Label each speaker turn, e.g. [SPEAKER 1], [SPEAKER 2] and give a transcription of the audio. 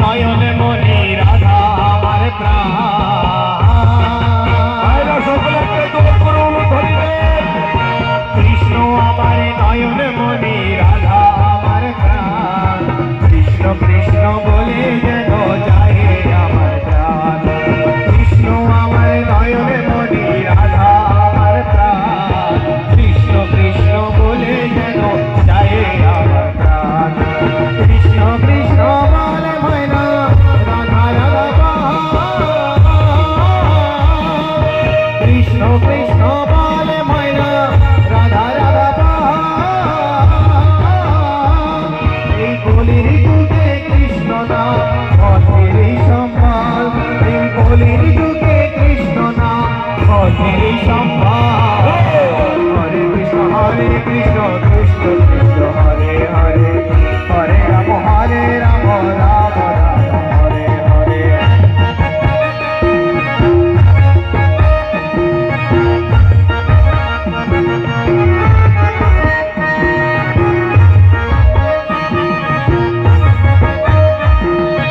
[SPEAKER 1] 好友内幕 কলির কৃষ্ণ না